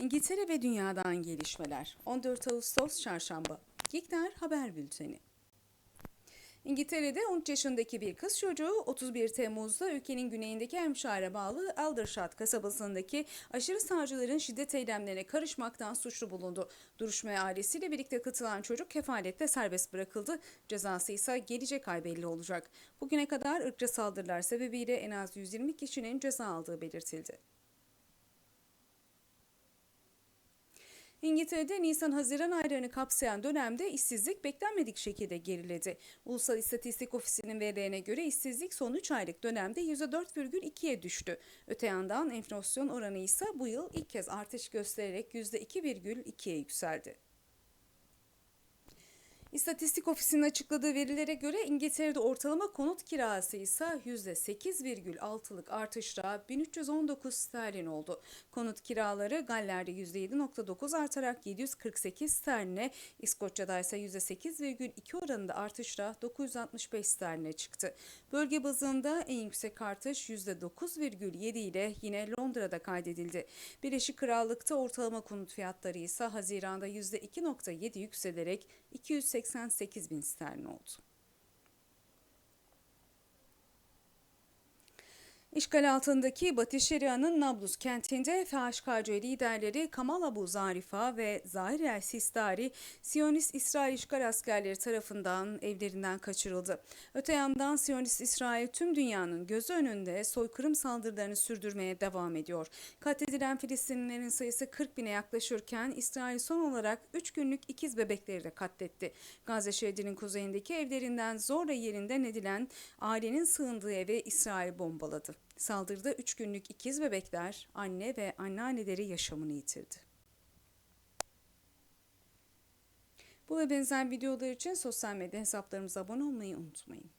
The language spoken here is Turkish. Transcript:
İngiltere ve dünyadan gelişmeler. 14 Ağustos Çarşamba. Gikter Haber Bülteni. İngiltere'de 13 yaşındaki bir kız çocuğu 31 Temmuz'da ülkenin güneyindeki Hampshire'a bağlı Aldershot kasabasındaki aşırı sağcıların şiddet eylemlerine karışmaktan suçlu bulundu. Duruşmaya ailesiyle birlikte katılan çocuk kefalette serbest bırakıldı. Cezası ise gelecek ay belli olacak. Bugüne kadar ırkçı saldırılar sebebiyle en az 120 kişinin ceza aldığı belirtildi. İngiltere'de Nisan-Haziran aylarını kapsayan dönemde işsizlik beklenmedik şekilde geriledi. Ulusal İstatistik Ofisi'nin verilerine göre işsizlik son 3 aylık dönemde %4,2'ye düştü. Öte yandan enflasyon oranı ise bu yıl ilk kez artış göstererek %2,2'ye yükseldi. İstatistik Ofisi'nin açıkladığı verilere göre İngiltere'de ortalama konut kirası ise %8,6'lık artışla 1319 sterlin oldu. Konut kiraları Galler'de %7,9 artarak 748 sterline, İskoçya'da ise %8,2 oranında artışla 965 sterline çıktı. Bölge bazında en yüksek artış %9,7 ile yine Londra'da kaydedildi. Birleşik Krallık'ta ortalama konut fiyatları ise Haziran'da %2,7 yükselerek 288 bin sterlin oldu. İşgal altındaki Batı Şeria'nın Nablus kentinde FHKC liderleri Kamal Abu Zarifa ve Zahir el Sistari, Siyonist İsrail işgal askerleri tarafından evlerinden kaçırıldı. Öte yandan Siyonist İsrail tüm dünyanın gözü önünde soykırım saldırılarını sürdürmeye devam ediyor. Katledilen Filistinlilerin sayısı 40 bine yaklaşırken İsrail son olarak 3 günlük ikiz bebekleri de katletti. Gazze şeridinin kuzeyindeki evlerinden zorla yerinden edilen ailenin sığındığı evi İsrail bombaladı. Saldırıda 3 günlük ikiz bebekler, anne ve anneanneleri yaşamını yitirdi. Bu ve benzer videolar için sosyal medya hesaplarımıza abone olmayı unutmayın.